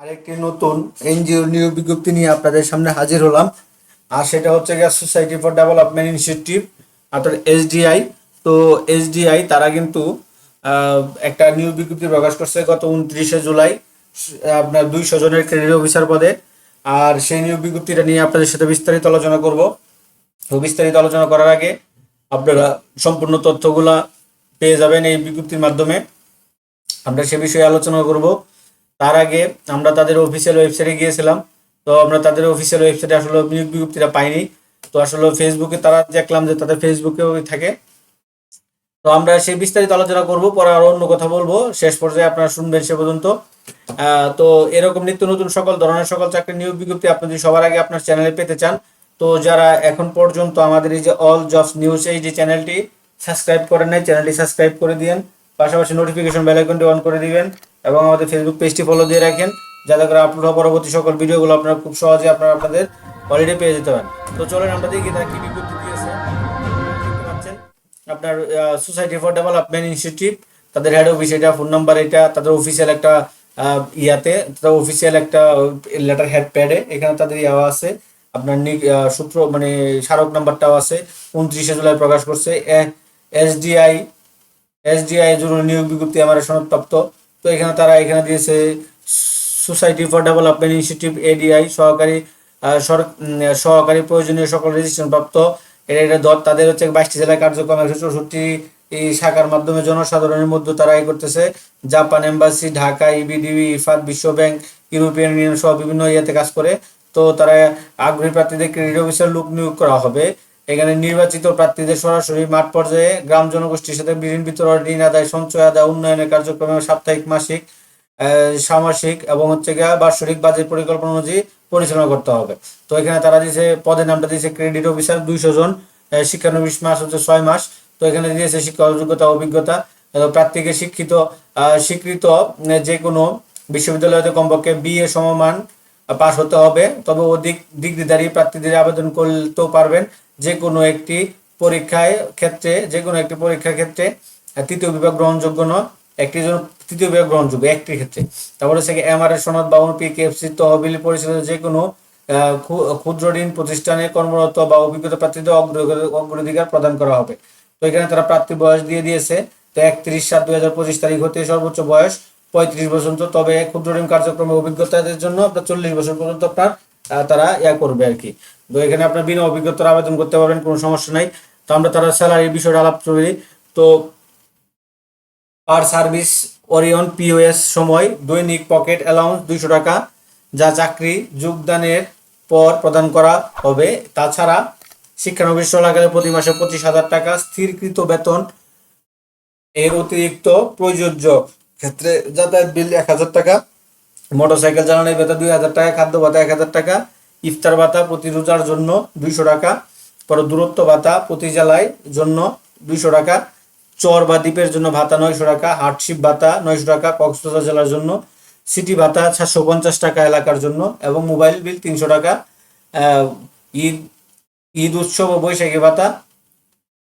আরেকটি নতুন এনজিও নিয়োগ বিজ্ঞপ্তি নিয়ে আপনাদের সামনে হাজির হলাম। আর সেটা হচ্ছে গিয়ে সোসাইটি ফর ডেভেলপমেন্ট ইনিশিয়েটিভ অর্থাৎ এসডিআই তো এসডিআই তারা কিন্তু একটা নিয়োগ বিজ্ঞপ্তি প্রকাশ করছে গত উনত্রিশে জুলাই, আপনার দুইশো জনের ক্রেডিট অফিসার পদে। আর সেই নিয়োগ বিজ্ঞপ্তিটা নিয়ে আপনাদের সাথে বিস্তারিত আলোচনা করব। তো বিস্তারিত আলোচনা করার আগে আপনারা সম্পূর্ণ তথ্যগুলা পেয়ে যাবেন এই বিজ্ঞপ্তির মাধ্যমে। আমরা সে বিষয়ে আলোচনা করব। তার আগে আমরা তাদের অফিসিয়াল ওয়েবসাইটে গিয়েছিলাম। তো আমরা তাদের অফিসিয়াল ওয়েবসাইটে আসলে নিয়োগ বিজ্ঞপ্তিটা পাইনি। তো আসলে ফেসবুকে তারা দেখলাম যে তাদের ফেসবুকেও থাকে। তো আমরা সেই বিস্তারিত আলোচনা করব, পরে আরও অন্য কথা বলব। শেষ পর্যায়ে আপনারা শুনবেন সে পর্যন্ত। তো এরকম নিত্য নতুন সকল ধরনের সকল চাকরি নিয়োগ বিজ্ঞপ্তি আপনি যদি সবার আগে আপনার চ্যানেলে পেতে চান, তো যারা এখন পর্যন্ত আমাদের এই যে অল জবস নিউজ এই যে চ্যানেলটি সাবস্ক্রাইব করেন নাই চ্যানেলটি সাবস্ক্রাইব করে দিন পাশাপাশি নোটিফিকেশন বেল আইকনটি অন করে দিবেন। এবং আমাদের ফেসবুক পেজটি ফলো দিয়ে রাখেন, যাতে করে আপলোড হওয়া পরবর্তী সকল ভিডিওগুলো আপনারা খুব সহজে আপনারা আপনাদের হলিডে পেয়ে যেতে পারেন। তো চলেন আমরা দেখি তারা কি বিজ্ঞপ্তি দিয়েছে। পাচ্ছেন, আপনার সোসাইটি ফর ডেভেলপমেন্ট ইনস্টিটিউট তাদের হেড অফিস এটা ফোন নাম্বার এটা, তাদের অফিসিয়াল একটা ইয়াতে, তাদের অফিসিয়াল একটা লেটার হেড প্যাডে এখানে তাদের ইয়াও আছে। আপনার সূত্র মানে স্মারক নাম্বারটাও আছে, উনত্রিশে জুলাই প্রকাশ করছে এসডিআই এসডিআই জরুরি নিয়োগ বিজ্ঞপ্তি আমার সনদপ্রাপ্ত তো এখানে তারা এখানে দিয়েছে society for development institute ADI সহকারী সহকারী প্রয়োজনীয় সকল রেজিস্ট্রেশন প্রাপ্ত। এটা এটা ধর তাদের হচ্ছে বাইশটি জেলায় কার্যক্রম, একশো চৌষট্টি এই শাখার মাধ্যমে জনসাধারণের মধ্যে তারা এই করতেছে। জাপান এম্বাসি, ঢাকা, ইবিডিবি ইফাত বিশ্ব ব্যাংক, ইউরোপিয়ান ইউনিয়ন সহ বিভিন্ন ইয়েতে কাজ করে। তো তারা আগ্রহী প্রার্থীদের ক্রেডিট অফিসার লোক নিয়োগ করা হবে। এখানে নির্বাচিত প্রার্থীদের সরাসরি মাঠ পর্যায়ে গ্রাম জনগোষ্ঠীর সাথে ঋণ বিতরণ, ঋণ আদায়, সঞ্চয় আদায়, উন্নয়নের কার্যক্রমে সাপ্তাহিক মাসিক সামাসিক এবং হচ্ছে গিয়া বার্ষিক বাজেট পরিকল্পনা অনুযায়ী পরিচালনা করতে হবে। তো এখানে তারা দিয়েছে, পদের নামটা দিয়েছে ক্রেডিট অফিসার দুইশো জন শিক্ষানবিশ মাস হচ্ছে ছয় মাস। তো এখানে দিয়েছে শিক্ষা যোগ্যতা অভিজ্ঞতা প্রার্থীকে শিক্ষিত স্বীকৃত যে কোনো বিশ্ববিদ্যালয়তে কমপক্ষে বিএ সমমান পাশ হতে হবে। তবে অধিক ডিগ্রিধারী প্রার্থীদের আবেদন করতেও পারবেন। যে কোনো একটি পরীক্ষায় ক্ষেত্রে যে কোনো একটি পরীক্ষার ক্ষেত্রে তৃতীয় বিভাগ গ্রহণযোগ্য নয়, একটি জন্য তৃতীয় বিভাগ গ্রহণযোগ্য, একটির ক্ষেত্রে। তারপরে হচ্ছে এমআর এর সনদ বা অনুপি কেএফসি তহবিল পরিচালিত যে কোনো ক্ষুদ্র ঋণ প্রতিষ্ঠানে কর্মরত বা অভিজ্ঞতা প্রার্থীদের অগ্র- অগ্রাধিকার প্রদান করা হবে। তো এখানে তারা প্রার্থী বয়স দিয়ে দিয়েছে, তো একত্রিশ সাত দুই হাজার পঁচিশ তারিখ হতে সর্বোচ্চ বয়স পঁয়ত্রিশ বছর। তবে ক্ষুদ্র ঋণ কার্যক্রমে অভিজ্ঞতাদের জন্য আপনার চল্লিশ বছর পর্যন্ত আপনার তারা ইয়া করবে আর কি। তো এখানে আপনার বিনা অভিজ্ঞতার আবেদন করতে পারবেন, কোনো সমস্যা নাই। তো আমরা তারা স্যালারির বিষয়টা আলাপ করি তো পার সার্ভিস ওরিয়ন পিওএস সময়, দৈনিক পকেট অ্যালাউন্স দুইশো টাকা, যা চাকরি যোগদানের পর প্রদান করা হবে। তাছাড়া শিক্ষানবিশ চলাকালে প্রতি মাসে পঁচিশ হাজার টাকা স্থিরকৃত বেতন এর অতিরিক্ত প্রযোজ্য। ক্ষেত্রে যাতায়াত বিল এক হাজার টাকা, মোটরসাইকেল চালানোর বেতন দুই হাজার টাকা খাদ্য ভাতা এক হাজার টাকা ইফতার ভাতা প্রতি রোজার জন্য দুইশো টাকা, পরে দূরত্ব ভাতা প্রতি জেলায় জন্য দুইশো টাকা, চর বা দ্বীপের জন্য ভাতা নয়শো টাকা হার্টশিপ ভাতা নয়শো টাকা, কক্সবাজার জেলার জন্য সিটি ভাতা সাতশো পঞ্চাশ টাকা এলাকার জন্য এবং মোবাইল বিল তিনশো টাকা ঈদ ঈদ উৎসব ও বৈশাখী ভাতা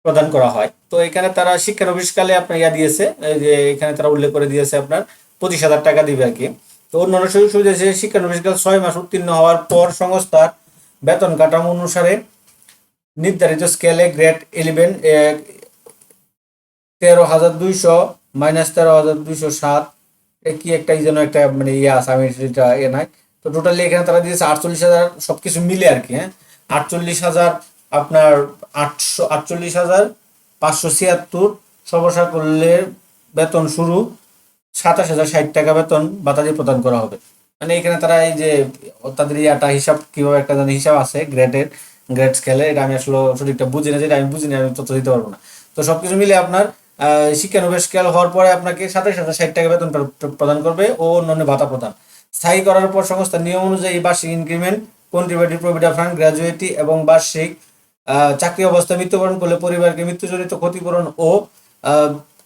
প্রদান করা হয়। তো এখানে তারা শিক্ষানবিশকালে আপনার ইয়া দিয়েছে যে এখানে তারা উল্লেখ করে দিয়েছে আপনার পঁচিশ হাজার টাকা দিবে আর কি। তো অন্যান্য সুযোগ সুবিধা হিসেবে শিক্ষানবিশকাল ছয় মাস উত্তীর্ণ হওয়ার পর সংস্থার বেতন কাঠামো অনুসারে নির্ধারিত স্কেলে গ্রেড ইলেভেন তেরো হাজার দুইশো মাইনাস তেরো হাজার দুইশো সাত কি একটা যেন একটা মানে ইয়ে আছে, আমি সেটা এ নাই। তো টোটালি এখানে তারা দিয়েছে আটচল্লিশ হাজার, সবকিছু মিলে আর কি হ্যাঁ। আটচল্লিশ হাজার আপনার আটশো, আটচল্লিশ হাজার পাঁচশো ছিয়াত্তর সর্বসাকল্যের বেতন শুরু। সাতাশ হাজার ষাট টাকা বেতন ভাতা দিয়ে প্রদান করা হবে। মানে এখানে তারা এই যে তাদের ইয়াটা হিসাব, কীভাবে একটা হিসাব আছে, গ্রেডের গ্রেড স্কেলে এটা আমি আসলে সঠিকটা বুঝি না, যেটা আমি বুঝি না, আমি তথ্য দিতে পারব না। তো সবকিছু মিলে আপনার শিক্ষানবিশ স্কেল হওয়ার পরে আপনাকে সাতাশ হাজার ষাট টাকা বেতন প্রদান করবে ও অন্যান্য ভাতা প্রদান। স্থায়ী করার পর সংস্থার নিয়ম অনুযায়ী বার্ষিক increment contributive provident fund gratuity এবং বার্ষিক চাকরি অবস্থায় মৃত্যুবরণ করলে পরিবারকে মৃত্যুজনিত ক্ষতিপূরণ ও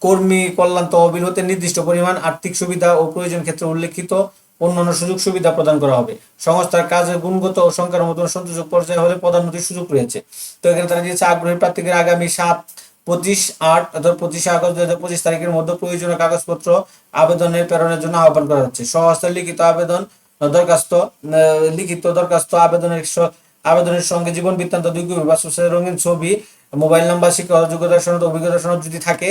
কর্মী কল্যাণ তহবিল হতে নির্দিষ্ট পরিমাণ আর্থিক সুবিধা ও প্রয়োজন ক্ষেত্রে উল্লেখিত অন্যান্য সুযোগ সুবিধা প্রদান করা হবে। সংস্থার কাজের গুণগত ও সংখ্যার মতন সন্তোষক পর্যায়ে হলে পদোন্নতির সুযোগ রয়েছে। তো এখানে তারা দিয়েছে আগ্রহী প্রার্থীদের আগামী সাত, পঁচিশ, আট অর্থাৎ পঁচিশে আগস্ট দুই হাজার পঁচিশ তারিখের মধ্যে প্রয়োজনীয় কাগজপত্র, আবেদনের প্রেরণের জন্য আহ্বান করা হচ্ছে। সহস্তে লিখিত আবেদন দরখাস্ত লিখিত দরখাস্ত, আবেদনের আবেদনের সঙ্গে জীবন বৃত্তান্ত, দুই কপি পাসপোর্টের রঙিন ছবি, মোবাইল নাম্বার, শিক্ষা যোগ্যতা সনদ, অভিজ্ঞতা সনদ যদি থাকে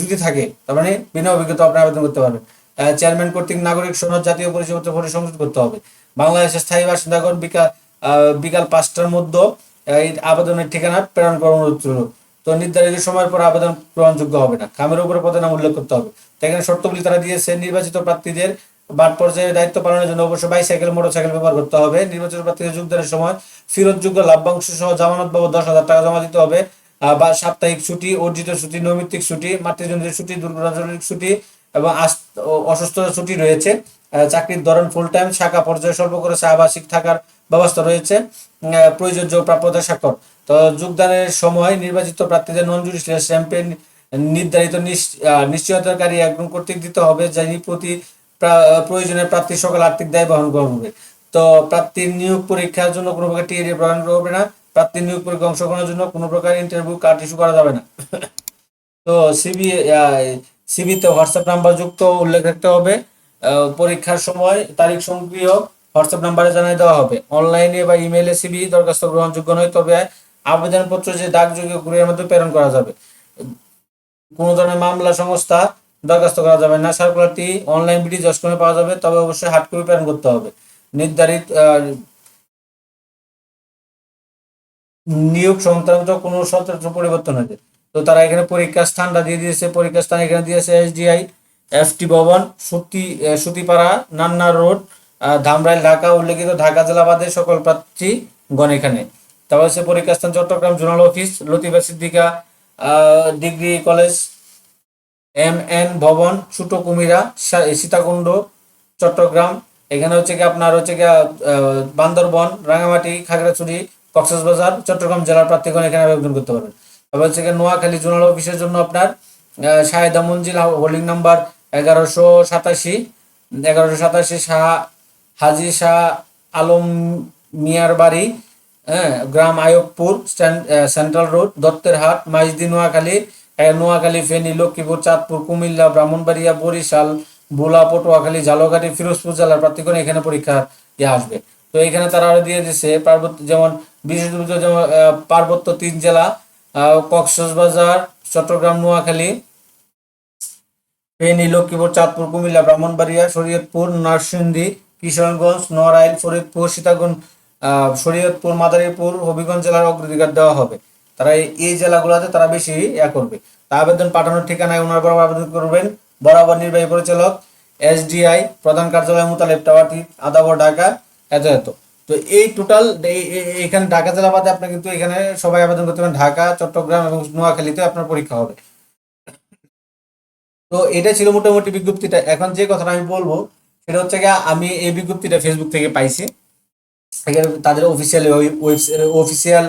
যদি থাকে, তার মানে বিনা অভিজ্ঞতা আপনি আবেদন করতে পারবেন। চেয়ারম্যান কর্তৃক নাগরিক সনদ জাতীয় পরিচয়পত্র ফটো সংযুক্ত করতে হবে। বাংলাদেশের স্থায়ী বাসিন্দাগণ বিকাল বিকাল পাঁচটার মধ্যে এই আবেদনের ঠিকানা প্রেরণ করার অনুরোধ তো নির্ধারিত সময়ের পর আবেদন গ্রহণযোগ্য হবে না। খামের উপরে পদের নাম উল্লেখ করতে হবে। তো এখানে শর্তগুলি তারা দিয়েছে, নির্বাচিত প্রার্থীদের বাদ পর্যায়ে দায়িত্ব পালনের জন্য অবশ্যই বাইসাইকেল মোটরসাইকেল ব্যবহার করতে হবে। নির্বাচিত প্রার্থীদের যোগদানের সময় ফেরতযোগ্য লাভ্যাংশ সহ জামানত বাবদ দশ হাজার টাকা জমা দিতে হবে। বা সাপ্তাহিক ছুটি, অর্জিত ছুটি, নৈমিত্তিক ছুটি, মাতৃজনিত ছুটি দুর্ঘটনাজনিত ছুটি এবং অসুস্থ ছুটি রয়েছে। চাকরির ধরন ফুল টাইম শাখা পর্যায়ে স্বল্প করে আবাসিক থাকার ব্যবস্থা রয়েছে। প্রযোজ্য প্রাপ্যতা স্বাক্ষর তো যোগদানের সময় নির্বাচিত প্রার্থীদের নন জুডিশিয়াল শ্যাম্পেন নির্ধারিত নিশ্চয়তাকারী একজন কর্তৃক দিতে হবে, যিনি প্রতি প্রা- প্রয়োজনে প্রার্থী সকল আর্থিক দায় বহন করবে। তো প্রার্থীর নিয়োগ পরীক্ষার জন্য কোনো প্রকার টিএডি প্রদান করবে না। প্রার্থীর নিয়োগ পরীক্ষা অংশগ্রহণের জন্য কোনো প্রকার ইন্টারভিউ কার্ড ইস্যু করা যাবে না। তো সিবি সিবিতে হোয়াটসঅ্যাপ নাম্বার যুক্ত উল্লেখ রাখতে হবে। পরীক্ষার সময় তারিখ সক্রিয় হোয়াটসঅ্যাপ নাম্বারে জানিয়ে দেওয়া হবে। অনলাইনে বা ইমেইলে সিবি দরখাস্ত গ্রহণযোগ্য নয়, তবে আবেদনপত্র যে ডাকযোগে কুরিয়ার মধ্যে প্রেরণ করা যাবে। কোনো ধরনের মামলা, সংস্থা দরখাস্ত করা যাবে না। সার্কুলারটি অনলাইন বিডি জসকমে পাওয়া যাবে, তবে অবশ্যই হার্ড কপি প্রেরণ করতে হবে। নির্ধারিত নিয়োগ সংক্রান্ত কোনো সতর্ক পরিবর্তন হয়েছে তো তারা এখানে পরীক্ষা স্থানটা দিয়ে দিয়েছে পরীক্ষা স্থান এখানে দিয়েছে এসডিআই, এফটি ভবন, সুতি সুতিপাড়া, নান্না রোড ধামরাইল, ঢাকা, উল্লেখিত ঢাকা জেলা বাদে সকল প্রার্থী গণ এখানে। তারপর হচ্ছে পরীক্ষা স্থান Chattogram zonal office, Latifa Siddika degree college M N ভবন ছোট কুমিরা সীতাকুণ্ড, চট্টগ্রাম। এখানে হচ্ছে কি আপনার হচ্ছে কি বান্দরবন, রাঙামাটি, খাগড়াছড়ি কক্সবাজার, চট্টগ্রাম জেলার প্রার্থীগণ এখানে আবেদন করতে পারবেন। তারপর হচ্ছে নোয়াখালী জোনাল অফিসের জন্য আপনার শাহেদা মঞ্জিল হোল্ডিং নাম্বার এগারোশো সাতাশি এগারোশো সাতাশি শাহ হাজি শাহ আলম মিয়ার বাড়ি হ্যাঁ গ্রাম আয়বপুর সেন্ট্রাল রোড, দত্তের হাট, মাইজদি নোয়াখালী নোয়াখালী, ফেনী, লক্ষ্মীপুর, চাঁদপুর, কুমিল্লা, ব্রাহ্মণবাড়িয়া, বরিশাল ভোলা পটুয়াখালী ঝালকাঠি ফিরোজপুর জেলার প্রার্থীগণ এখানে পরীক্ষা দিয়ে আসবে। তো এখানে তারা আরও দিয়ে দিচ্ছে পার্বত্য যেমন বিশেষ যেমন পার্বত্য তিন জেলা কক্সবাজার চট্টগ্রাম নোয়াখালী ফেনী লক্ষ্মীপুর চাঁদপুর কুমিল্লা ব্রাহ্মণবাড়িয়া শরীয়তপুর নরসিংদী কিশোরগঞ্জ নড়াইল ফরিদপুর আহ, শরীয়তপুর মাদারীপুর হবিগঞ্জ জেলার অগ্রাধিকার দেওয়া হবে। তারা এই- এই জেলাগুলোতে তারা বেশি ইয়া করবে। তা আবেদন পাঠানোর ঠিকানায় ওনার বরাবর আবেদন করবেন। বরাবর নির্বাহী পরিচালক এসডিআই প্রধান কার্যালয় মুতালেব টাওয়ারটি আদাবর ঢাকা এত এত। তো এই টোটাল এখানে ঢাকা জেলা বাদে আপনি কিন্তু এখানে সবাই আবেদন করতে পারেন। ঢাকা, চট্টগ্রাম এবং নোয়াখালীতে আপনার পরীক্ষা হবে। তো এটা ছিল মোটামুটি বিজ্ঞপ্তিটা। এখন যে কথাটা আমি বলব, সেটা হচ্ছে গিয়ে আমি এই বিজ্ঞপ্তিটা ফেসবুক থেকে পাইছি। এখানে তাদের অফিসিয়াল অফিসিয়াল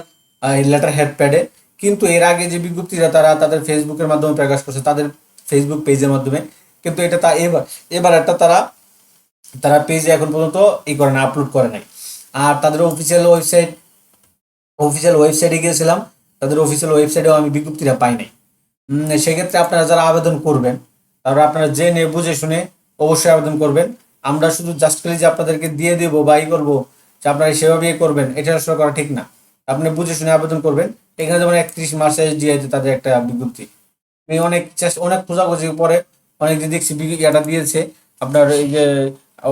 লেটার হেড প্যাডে কিন্তু এর আগে যে বিজ্ঞপ্তিটা তারা তাদের ফেসবুকের মাধ্যমে প্রকাশ করছে, তাদের ফেসবুক পেজের মাধ্যমে। কিন্তু এটা তা এবার এবার একটা তারা তারা পেজে এখন পর্যন্ত ই করে না আপলোড করে নাই। আর তাদের অফিসিয়াল ওয়েবসাইট অফিসিয়াল ওয়েবসাইটে গিয়েছিলাম। তাদের অফিসিয়াল ওয়েবসাইটেও আমি বিজ্ঞপ্তিটা পাই নাই। সেক্ষেত্রে আপনারা যারা আবেদন করবেন তারপরে আপনারা জেনে, বুঝে শুনে অবশ্যই আবেদন করবেন। আমরা শুধু জাস্ট খালি যে আপনাদেরকে দিয়ে দেবো বা ই করব, যে আপনারা সেভাবে ইয়ে করবেন, এটা আসলে করা ঠিক না। আপনি বুঝে শুনে আবেদন করবেন। এখানে যেমন একত্রিশ মার্চ এসডিআইতে তাদের একটা বিজ্ঞপ্তি। আমি অনেক চেষ্টা, অনেক খোঁজাখুঁজি পরে অনেক যে দেখছি ইয়েটা দিয়েছে। আপনার এই যে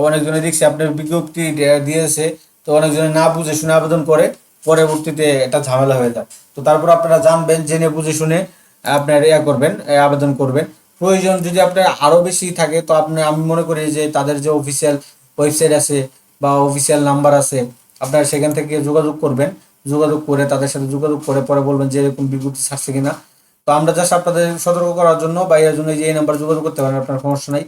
অনেকজনে দেখছি আপনার বিজ্ঞপ্তি দিয়েছে। তো অনেকজনে না বুঝে শুনে আবেদন করে, পরবর্তীতে এটা ঝামেলা হয়ে যায়। তো তারপর আপনারা জানবেন, জেনে বুঝে শুনে আপনার ইয়া করবেন আবেদন করবেন। প্রয়োজন যদি আপনার আরও বেশি থাকে, তো আপনি, আমি মনে করি যে তাদের যে অফিসিয়াল ওয়েবসাইট আছে বা অফিসিয়াল নাম্বার আছে, আপনারা সেখান থেকে যোগাযোগ করবেন। যোগাযোগ করে তাদের সাথে যোগাযোগ করে পরে বলবেন যে এরকম বিজ্ঞপ্তি ছাড়ছে কিনা। তো আমরা জাস্ট আপনাদের সতর্ক করার জন্য বা এর জন্য যে এই নাম্বার যোগাযোগ করতে পারেন, আপনার সমস্যা নাই।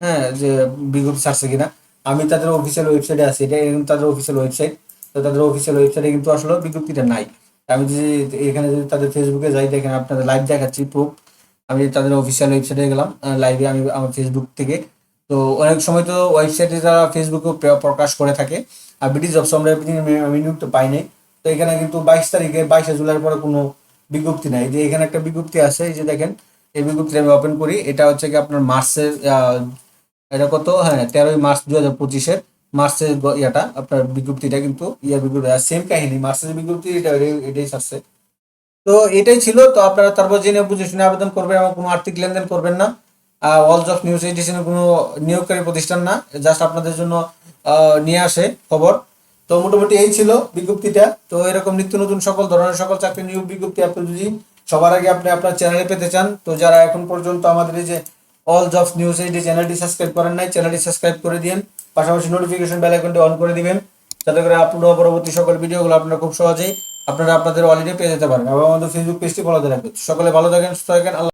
হ্যাঁ যে বিজ্ঞপ্তি ছাড়ছে কিনা। আমি তাদের অফিসিয়াল ওয়েবসাইটে আছি, এটা এরকম তাদের অফিসিয়াল ওয়েবসাইট তো তাদের অফিসিয়াল ওয়েবসাইটে কিন্তু আসলে বিজ্ঞপ্তিটা নাই। আমি যদি এখানে যদি তাদের ফেসবুকে যাই, দেখেন আপনাদের লাইভ দেখাচ্ছি প্রুফ আমি তাদের অফিসিয়াল ওয়েবসাইটে গেলাম লাইভে আমি আমার ফেসবুক থেকে। তো অনেক সময় তো ওয়েবসাইটে তারা ফেসবুকেও প্র- প্রকাশ করে থাকে, আর ব্রিটিশ জবস আমরা আমি- তো পাই নাই। তো এখানে কিন্তু বাইশ তারিখে, বাইশে জুলাইয়ের পরে কোনো বিজ্ঞপ্তি নাই। যে এখানে একটা বিজ্ঞপ্তি আছে, এই যে দেখেন, এই বিজ্ঞপ্তিটা আমি ওপেন করি। এটা হচ্ছে কি আপনার মার্চের এটা কত? হ্যাঁ তেরোই মার্চ দু হাজার পঁচিশের মার্চের ইয়াটা, আপনার বিজ্ঞপ্তিটা কিন্তু ইয়ার বিজ্ঞপ্তি সেম কাহিনী, মার্চের বিজ্ঞপ্তি, এটা এটাই- ছাড়ছে তো এটাই ছিল, তো আপনারা তারপর জেনে বুঝে শুনে আবেদন করবেন এবং কোনো আর্থিক লেনদেন করবেন না। ওয়ালস অফ নিউজ এডিশনের কোনো নিয়োগকারী প্রতিষ্ঠান না জাস্ট আপনাদের জন্য নিয়ে আসে খবর। তো মোটামুটি এই ছিল বিজ্ঞপ্তিটা। তো এরকম নিত্য নতুন সকল ধরনের সকল চাকরি নিয়োগ বিজ্ঞপ্তি আপনি যদি সবার আগে আপনি আপনার চ্যানেলে পেতে চান, তো যারা এখন পর্যন্ত আমাদের এই যে অল জবস নিউজ এই যে চ্যানেলটি সাবস্ক্রাইব করেন নাই চ্যানেলটি সাবস্ক্রাইব করে দিন পাশাপাশি নোটিফিকেশন বেল আইকনটি অন করে দিবেন, যাতে করে হওয়া পরবর্তী সকল ভিডিওগুলো আপনারা খুব সহজেই আপনারা আপনাদের অলরেডি পেয়ে যেতে পারেন। এবং আমাদের ফেসবুক পেজটি ফলো রাখবেন। সকলে ভালো থাকেন, সুস্থ থাকেন, আল্লাহ